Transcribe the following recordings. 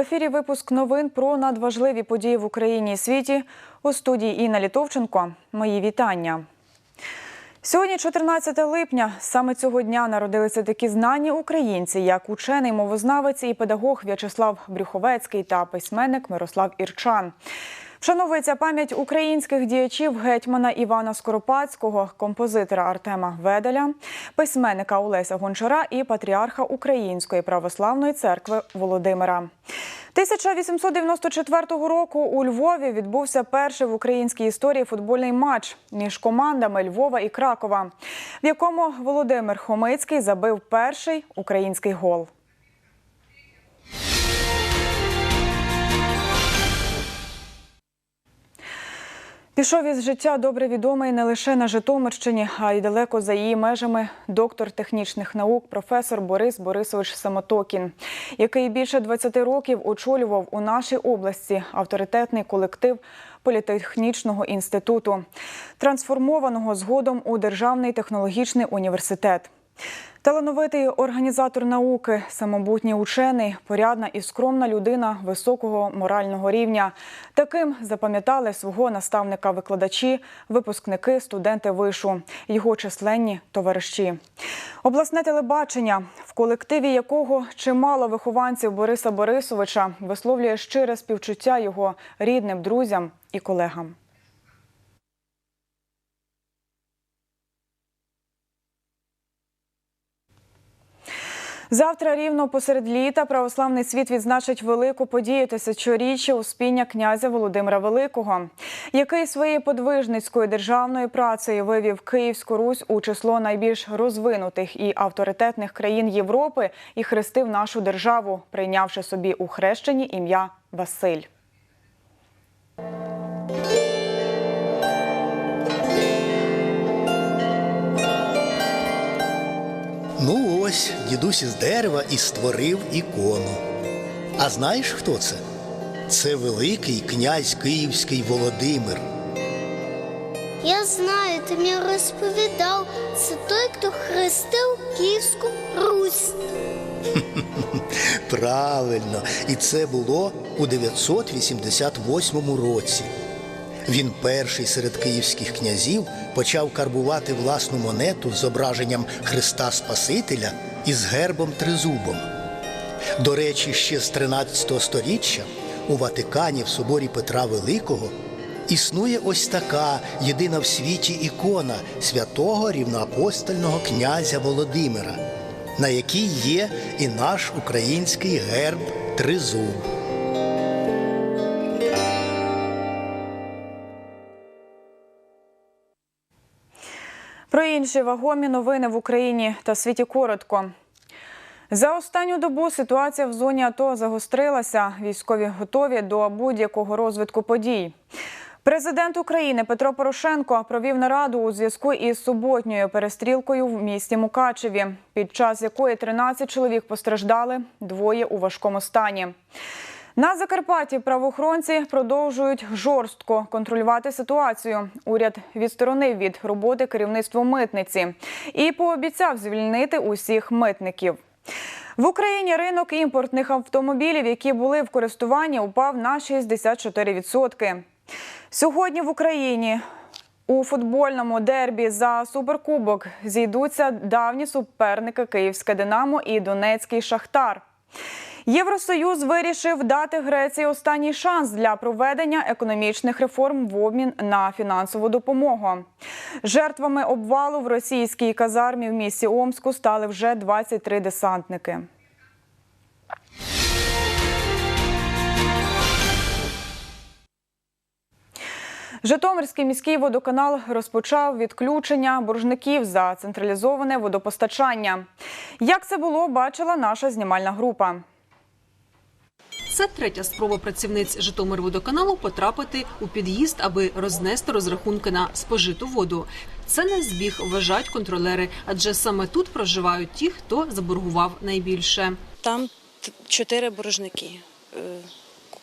ефірі випуск новин про надважливі події в Україні і світі. У студії Інна Літовченко. Мої вітання. Сьогодні, 14 липня, саме цього дня народилися такі знані українці, як учений мовознавець і педагог В'ячеслав Брюховецький та письменник Мирослав Ірчан. Вшановується пам'ять українських діячів гетьмана Івана Скоропадського, композитора Артема Веделя, письменника Олеся Гончара і патріарха Української православної церкви Володимира. 1894 року у Львові відбувся перший в українській історії футбольний матч між командами Львова і Кракова, в якому Володимир Хомицький забив перший український гол. Пішов із життя добре відомий не лише на Житомирщині, а й далеко за її межами доктор технічних наук, професор Борис Борисович Самотокін, який більше 20 років очолював у нашій області авторитетний колектив політехнічного інституту, трансформованого згодом у Державний технологічний університет. Талановитий організатор науки, самобутній учений, порядна і скромна людина високого морального рівня. Таким запам'ятали свого наставника викладачі, випускники, студенти вишу, його численні товариші. Обласне телебачення, в колективі якого чимало вихованців Бориса Борисовича висловлює щире співчуття його рідним, друзям і колегам. Завтра рівно посеред літа православний світ відзначить велику подію тисячоріччя успіння князя Володимира Великого, який своєю подвижницькою державною працею вивів Київську Русь у число найбільш розвинутих і авторитетних країн Європи і хрестив нашу державу, прийнявши собі у хрещенні ім'я Василь. Ну ось, дідусь із дерева і створив ікону. А знаєш, хто це? Це великий князь Київський Володимир. Я знаю, ти мені розповідав, це той, хто хрестив Київську Русь. Правильно, і це було у 988 році. Він перший серед київських князів почав карбувати власну монету з зображенням Христа Спасителя із гербом тризубом. До речі, ще з 13 століття у Ватикані в соборі Петра Великого існує ось така єдина в світі ікона святого рівноапостольного князя Володимира, на якій є і наш український герб тризуб. Інші вагомі новини в Україні та світі коротко. За останню добу ситуація в зоні АТО загострилася. Військові готові до будь-якого розвитку подій. Президент України Петро Порошенко провів нараду у зв'язку із суботньою перестрілкою в місті Мукачеві, під час якої 13 чоловік постраждали, двоє у важкому стані. На Закарпатті правоохоронці продовжують жорстко контролювати ситуацію. Уряд відсторонив від роботи керівництво митниці і пообіцяв звільнити усіх митників. В Україні ринок імпортних автомобілів, які були в користуванні, упав на 64%. Сьогодні в Україні у футбольному дербі за суперкубок зійдуться давні суперники Київське Динамо і Донецький Шахтар. Євросоюз вирішив дати Греції останній шанс для проведення економічних реформ в обмін на фінансову допомогу. Жертвами обвалу в російській казармі в місті Омску стали вже 23 десантники. Житомирський міський водоканал розпочав відключення боржників за централізоване водопостачання. Як це було, бачила наша знімальна група. Це третя спроба працівниць Житомирводоканалу потрапити у під'їзд, аби рознести розрахунки на спожиту воду. Це не збіг, вважають контролери, адже саме тут проживають ті, хто заборгував найбільше. Там чотири боржники. Е,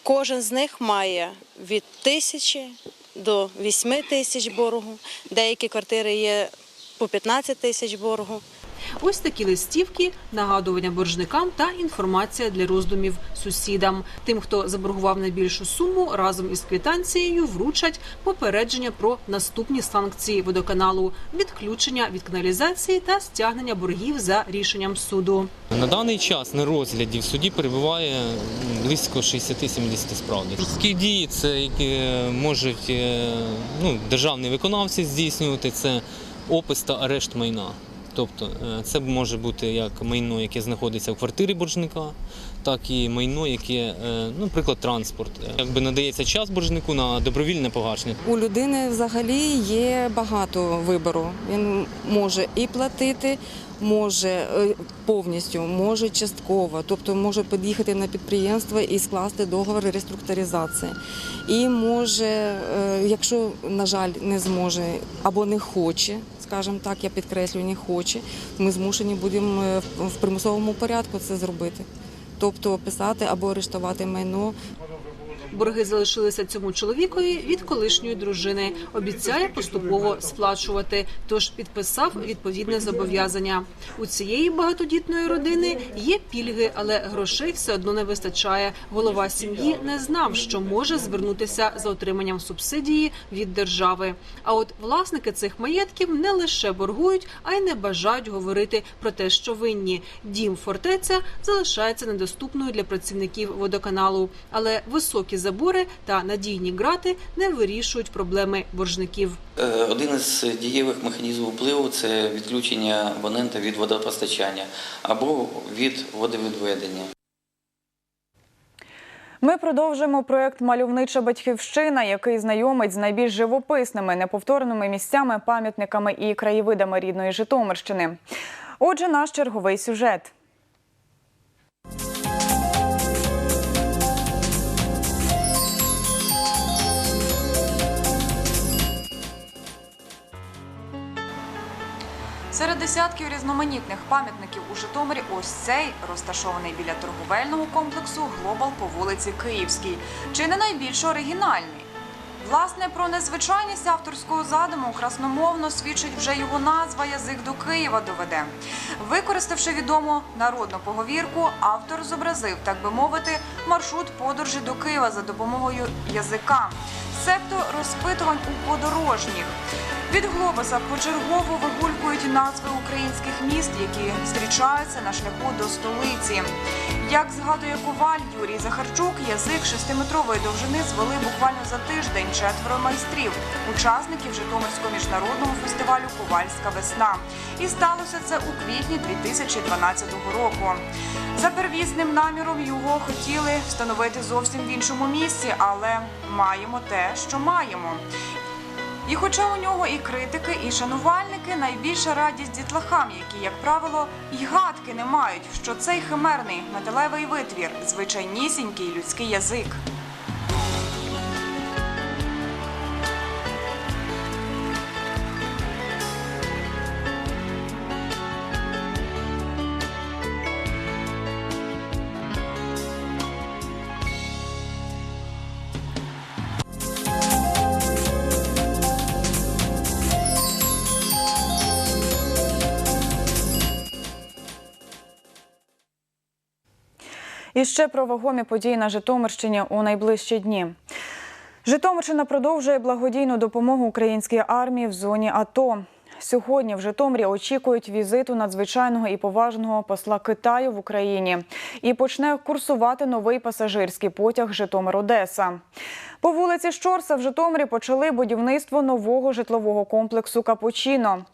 Кожен з них має від тисячі до вісьми тисяч боргу. Деякі квартири є по 15 тисяч боргу. Ось такі листівки, нагадування боржникам та інформація для роздумів сусідам. Тим, хто заборгував найбільшу суму, разом із квитанцією вручать попередження про наступні санкції водоканалу: відключення від каналізації та стягнення боргів за рішенням суду. На даний час на розгляді в суді перебуває близько 60-70 справ. Такі дії це які можуть е, ну, державні виконавці здійснювати. Це опис та арешт майна. Тобто е, це може бути як майно, яке знаходиться в квартирі боржника, так і майно, яке, е, ну, наприклад, транспорт. Якби надається час боржнику на добровільне погашення. У людини взагалі є багато вибору. Він може і платити, може е, повністю, може частково, тобто може під'їхати на підприємство і скласти договор реструктуризації. І може, якщо, на жаль, не зможе або не хоче, скажімо так, я підкреслюю, не хоче, ми змушені будемо е, в примусовому порядку це зробити. Тобто писати або арештувати майно Борги залишилися цьому чоловікові від колишньої дружини. Обіцяє поступово сплачувати. Тож підписав відповідне зобов'язання. У цієї багатодітної родини є пільги, але грошей все одно не вистачає. Голова сім'ї не знав, що може звернутися за отриманням субсидії від держави. А от власники цих маєтків не лише боргують, а й не бажають говорити про те, що винні. Дім фортеця залишається недоступною для працівників водоканалу, але високі забори та надійні грати не вирішують проблеми боржників. Е, Один із дієвих механізмів впливу це відключення абонента від водопостачання або від водовідведення. Ми продовжуємо проект Мальовнича батьківщина, який знайомить з найбільш живописними, неповторними місцями, пам'ятниками і краєвидами рідної Житомирщини. Отже, наш черговий сюжет. Серед десятків різноманітних пам'ятників у Житомирі ось цей розташований біля торговельного комплексу Глобал по вулиці Київській. Чи не найбільш оригінальний? Власне, про незвичайність авторського задуму красномовно свідчить вже його назва Язик до Києва доведе. Використавши відому народну поговірку, автор зобразив, так би мовити, маршрут подорожі до Києва за допомогою язика, себто розпитувань у подорожніх. Від глобуса почергово вигулькують назви українських міст, які зустрічаються на шляху до столиці. Як згадує коваль Юрій Захарчук, язик шестиметрової довжини звели буквально за тиждень четверо майстрів, учасників Житомирського міжнародного фестивалю Ковальська весна. І сталося це у квітні 2012 року. За первісним наміром його хотіли встановити зовсім в іншому місці, але маємо те, що маємо. І хоча у нього і критики, і шанувальники, найбільша радість дітлахам, які, як правило, й гадки не мають, що цей химерний металевий витвір звичайнісінький людський язик. І ще про вагомі події на Житомирщині у найближчі дні. Житомирщина продовжує благодійну допомогу українській армії в зоні АТО. Сьогодні в Житомирі очікують візиту надзвичайного і поважного посла Китаю в Україні і почне курсувати новий пасажирський потяг Житомир-Одеса. По вулиці Щорса в Житомирі почали будівництво нового житлового комплексу Капучино.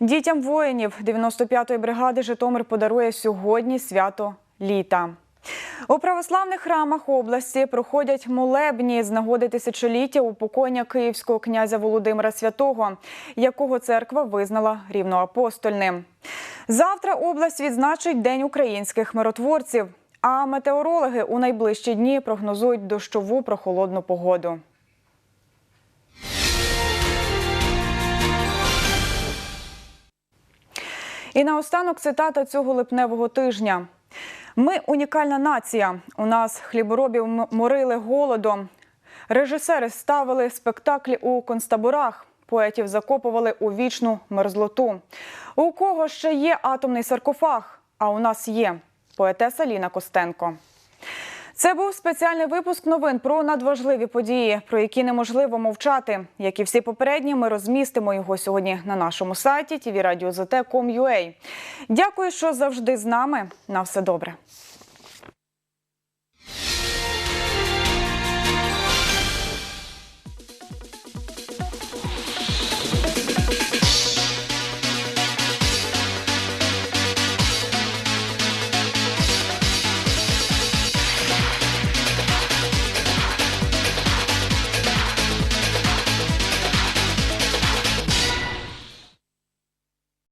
Дітям воїнів 95-ї бригади Житомир подарує сьогодні свято літа. У православних храмах області проходять молебні з нагоди тисячоліття упокоєння київського князя Володимира Святого, якого церква визнала рівноапостольним. Завтра область відзначить День українських миротворців. А метеорологи у найближчі дні прогнозують дощову прохолодну погоду. І наостанок цитата цього липневого тижня. Ми унікальна нація. У нас хліборобів морили голодом. Режисери ставили спектаклі у концтаборах. Поетів закопували у вічну мерзлоту. У кого ще є атомний саркофаг? А у нас є поетеса Ліна Костенко. Це був спеціальний випуск новин про надважливі події, про які неможливо мовчати. Як і всі попередні, ми розмістимо його сьогодні на нашому сайті tvradio.zt.com.ua. Дякую, що завжди з нами. На все добре.